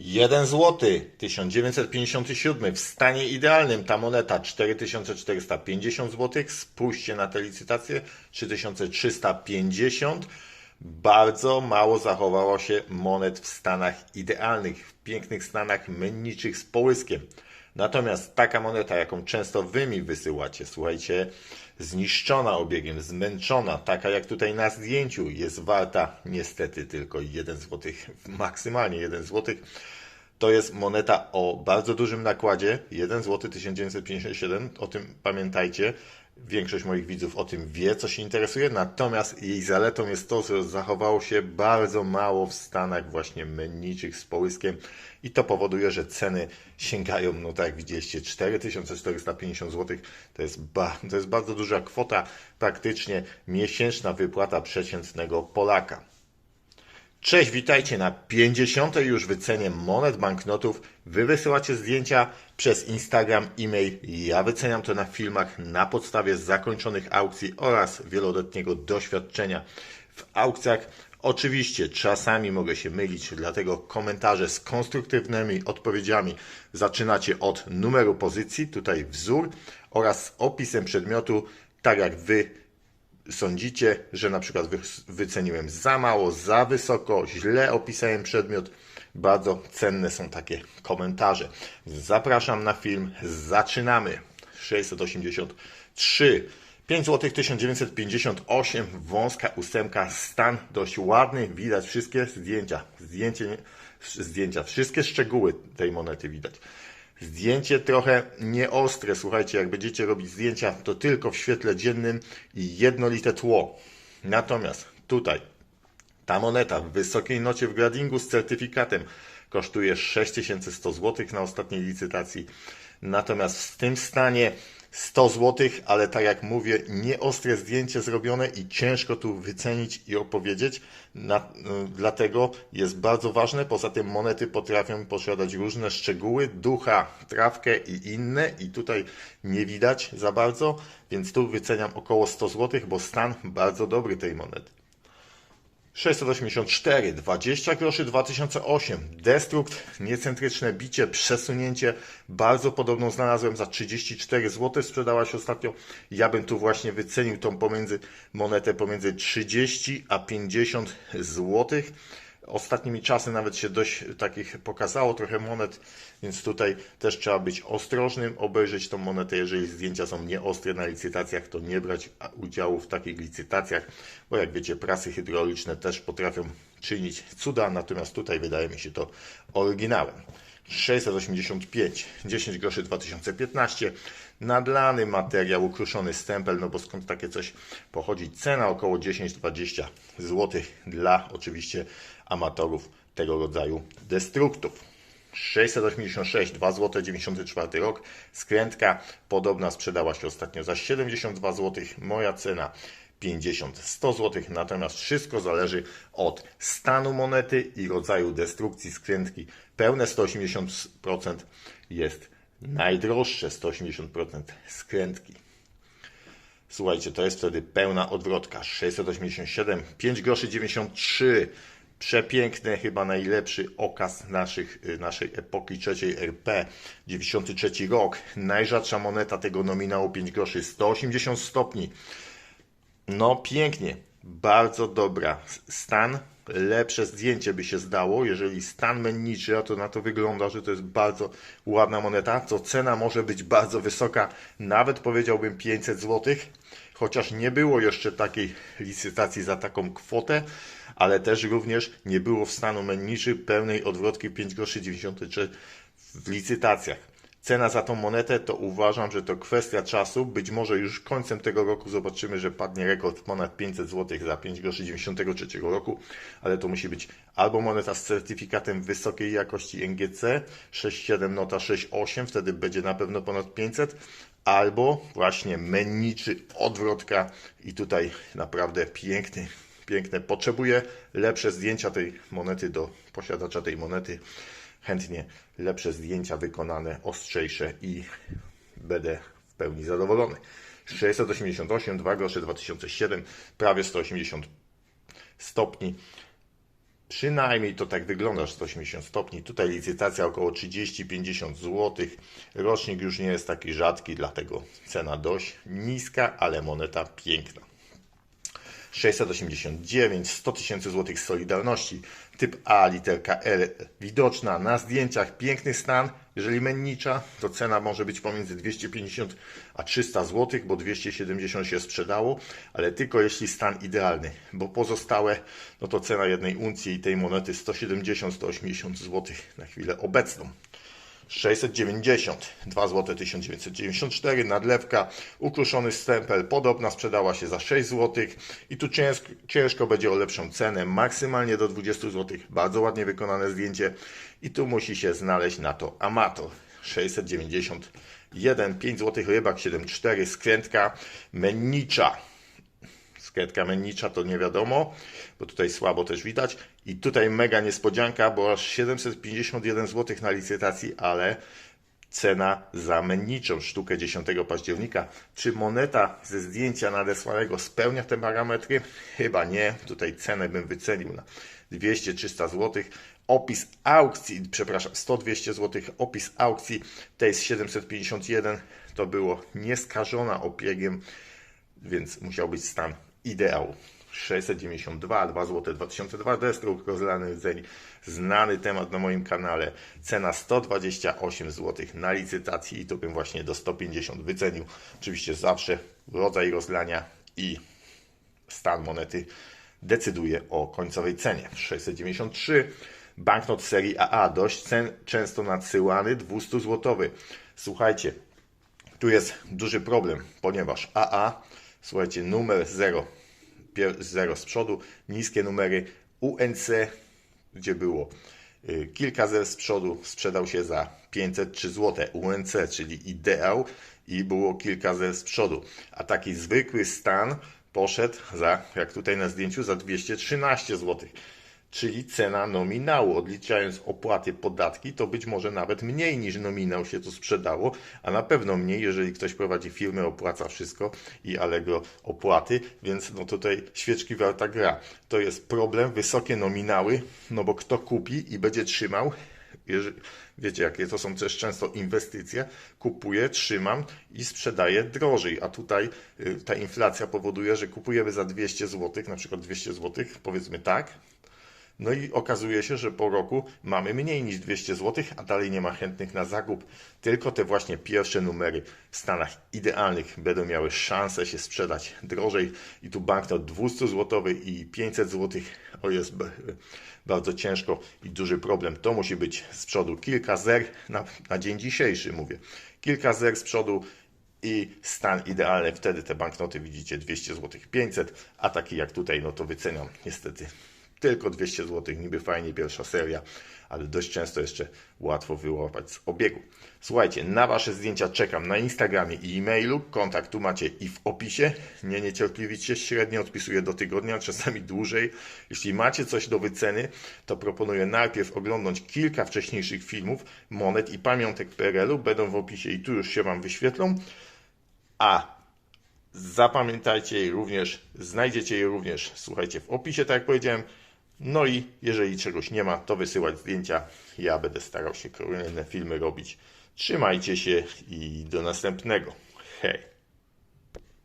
1 zł 1957 w stanie idealnym ta moneta 4450 zł. Spójrzcie na tę licytację 3350. Bardzo mało zachowało się monet w stanach idealnych, w pięknych stanach menniczych z połyskiem. Natomiast taka moneta, jaką często wy mi wysyłacie, słuchajcie, zniszczona obiegiem, zmęczona, taka jak tutaj na zdjęciu, jest warta niestety tylko 1 zł, maksymalnie 1 zł. To jest moneta o bardzo dużym nakładzie, 1 zł 1957, o tym pamiętajcie. Większość moich widzów o tym wie, co się interesuje, natomiast jej zaletą jest to, że zachowało się bardzo mało w stanach właśnie menniczych z połyskiem i to powoduje, że ceny sięgają, no tak jak widzieliście, 4450 zł. To jest, ba, to jest bardzo duża kwota, praktycznie miesięczna wypłata przeciętnego Polaka. Cześć, witajcie na 50. już wycenie monet banknotów. Wy wysyłacie zdjęcia przez Instagram, e-mail. Ja wyceniam to na filmach na podstawie zakończonych aukcji oraz wieloletniego doświadczenia w aukcjach. Oczywiście czasami mogę się mylić, dlatego komentarze z konstruktywnymi odpowiedziami zaczynacie od numeru pozycji, tutaj wzór oraz opisem przedmiotu, tak jak wy sądzicie, że na przykład wy- wyceniłem za mało, za wysoko, źle opisałem przedmiot. Bardzo cenne są takie komentarze. Zapraszam na film. Zaczynamy. 683. 5 zł 1958, wąska ósemka, stan dość ładny, widać wszystkie zdjęcia, zdjęcie, zdjęcia, wszystkie szczegóły tej monety widać. Zdjęcie trochę nieostre, słuchajcie, jak będziecie robić zdjęcia, to tylko w świetle dziennym i jednolite tło. Natomiast tutaj ta moneta w wysokiej nocie w gradingu z certyfikatem kosztuje 6100 zł na ostatniej licytacji. Natomiast w tym stanie 100 zł, ale tak jak mówię, nieostre zdjęcie zrobione i ciężko tu wycenić i opowiedzieć. Na, y, dlatego jest bardzo ważne. Poza tym monety potrafią posiadać różne szczegóły, ducha, trawkę i inne i tutaj nie widać za bardzo, więc tu wyceniam około 100 zł, bo stan bardzo dobry tej monety. 684, 20 groszy 2008, destrukt, niecentryczne bicie, przesunięcie, bardzo podobną znalazłem za 34 zł, sprzedała się ostatnio. Ja bym tu właśnie wycenił tą pomiędzy monetę pomiędzy 30 a 50 zł. Ostatnimi czasy nawet się dość takich pokazało trochę monet, więc tutaj też trzeba być ostrożnym, obejrzeć tą monetę. Jeżeli zdjęcia są nieostre na licytacjach, to nie brać udziału w takich licytacjach, bo jak wiecie, prasy hydrauliczne też potrafią czynić cuda, natomiast tutaj wydaje mi się to oryginałem. 685, 10 groszy 2015, nadlany materiał, ukruszony stempel, no bo skąd takie coś pochodzi? Cena około 10-20 zł dla oczywiście amatorów tego rodzaju destruktów. 686, 2 zł 94 rok. Skrętka podobna sprzedała się ostatnio za 72 zł. Moja cena 50, 100 zł. Natomiast wszystko zależy od stanu monety i rodzaju destrukcji skrętki. Pełne 180% jest najdroższe 180% skrętki. Słuchajcie, to jest wtedy pełna odwrotka. 687, 5 groszy 93. Przepiękny, chyba najlepszy okaz naszych, y, naszej epoki trzeciej RP. 93 rok. Najrzadsza moneta tego nominału 5 groszy. 180 stopni. No pięknie, bardzo dobra. Stan, lepsze zdjęcie by się zdało, jeżeli stan menniczy, a to na to wygląda, że to jest bardzo ładna moneta, to cena może być bardzo wysoka, nawet powiedziałbym 500 zł, chociaż nie było jeszcze takiej licytacji za taką kwotę, ale też również nie było w stanu menniczy pełnej odwrotki 5 groszy 93 w licytacjach. Cena za tą monetę to uważam, że to kwestia czasu. Być może już końcem tego roku zobaczymy, że padnie rekord ponad 500 zł za 5 groszy 93 roku, ale to musi być albo moneta z certyfikatem wysokiej jakości NGC 6.7 nota 6.8, wtedy będzie na pewno ponad 500, albo właśnie menniczy odwrotka i tutaj naprawdę piękny, piękne. Potrzebuję lepsze zdjęcia tej monety do posiadacza tej monety chętnie lepsze zdjęcia wykonane, ostrzejsze i będę w pełni zadowolony. 688, 2 grosze 2007, prawie 180 stopni. Przynajmniej to tak wygląda, że 180 stopni. Tutaj licytacja około 30-50 zł. Rocznik już nie jest taki rzadki, dlatego cena dość niska, ale moneta piękna. 689, 100 tysięcy złotych Solidarności, typ A, literka L, widoczna na zdjęciach, piękny stan. Jeżeli mennicza, to cena może być pomiędzy 250 a 300 zł, bo 270 się sprzedało, ale tylko jeśli stan idealny, bo pozostałe, no to cena jednej uncji i tej monety 170-180 zł na chwilę obecną. 690, 2 zł 1994, nadlewka, ukruszony stempel, podobna sprzedała się za 6 zł i tu ciężko, ciężko będzie o lepszą cenę, maksymalnie do 20 zł, bardzo ładnie wykonane zdjęcie. I tu musi się znaleźć na to amator. 691, 5 zł rybak 7,4, skrętka mennicza, Skrętka mennicza to nie wiadomo, bo tutaj słabo też widać. I tutaj mega niespodzianka, bo aż 751 zł na licytacji, ale cena za menniczą sztukę 10 października. Czy moneta ze zdjęcia nadesłanego spełnia te parametry? Chyba nie. Tutaj cenę bym wycenił na 200-300 zł. Opis aukcji, przepraszam, 100-200 zł. Opis aukcji tej z 751 to było nieskażona obiegiem, więc musiał być stan ideał. 692, 2 zł 2002 destruk, rozlany rdzeń, znany temat na moim kanale. Cena 128 zł na licytacji i to bym właśnie do 150 wycenił. Oczywiście zawsze rodzaj rozlania i stan monety decyduje o końcowej cenie. 693 banknot serii AA, dość cen, często nadsyłany, 200 złotowy. Słuchajcie, tu jest duży problem, ponieważ AA, słuchajcie, numer 0, 0 z przodu, niskie numery UNC, gdzie było y, kilka zer z przodu, sprzedał się za 503 zł. UNC, czyli ideał i było kilka zer z przodu. A taki zwykły stan poszedł za, jak tutaj na zdjęciu, za 213 zł czyli cena nominału. Odliczając opłaty, podatki, to być może nawet mniej niż nominał się tu sprzedało, a na pewno mniej, jeżeli ktoś prowadzi firmę, opłaca wszystko i Allegro opłaty, więc no tutaj świeczki warta gra. To jest problem, wysokie nominały, no bo kto kupi i będzie trzymał, wiecie, jakie to są też często inwestycje, kupuję, trzymam i sprzedaję drożej, a tutaj y, ta inflacja powoduje, że kupujemy za 200 zł, na przykład 200 zł, powiedzmy tak, no i okazuje się, że po roku mamy mniej niż 200 zł, a dalej nie ma chętnych na zakup. Tylko te właśnie pierwsze numery w stanach idealnych będą miały szansę się sprzedać drożej. I tu banknot 200 zł i 500 zł. O jest bardzo ciężko i duży problem. To musi być z przodu kilka zer na, na dzień dzisiejszy, mówię. Kilka zer z przodu i stan idealny. Wtedy te banknoty widzicie 200 zł, 500, a taki jak tutaj, no to wyceniam niestety tylko 200 zł, niby fajnie, pierwsza seria, ale dość często jeszcze łatwo wyłapać z obiegu. Słuchajcie, na Wasze zdjęcia czekam na Instagramie i e-mailu. Kontakt tu macie i w opisie. Nie niecierpliwicie, średnio odpisuję do tygodnia, czasami dłużej. Jeśli macie coś do wyceny, to proponuję najpierw oglądać kilka wcześniejszych filmów, monet i pamiątek PRL-u. Będą w opisie i tu już się Wam wyświetlą. A zapamiętajcie je również, znajdziecie je również, słuchajcie, w opisie, tak jak powiedziałem. No i jeżeli czegoś nie ma, to wysyłać zdjęcia. Ja będę starał się kolejne filmy robić. Trzymajcie się i do następnego. Hej!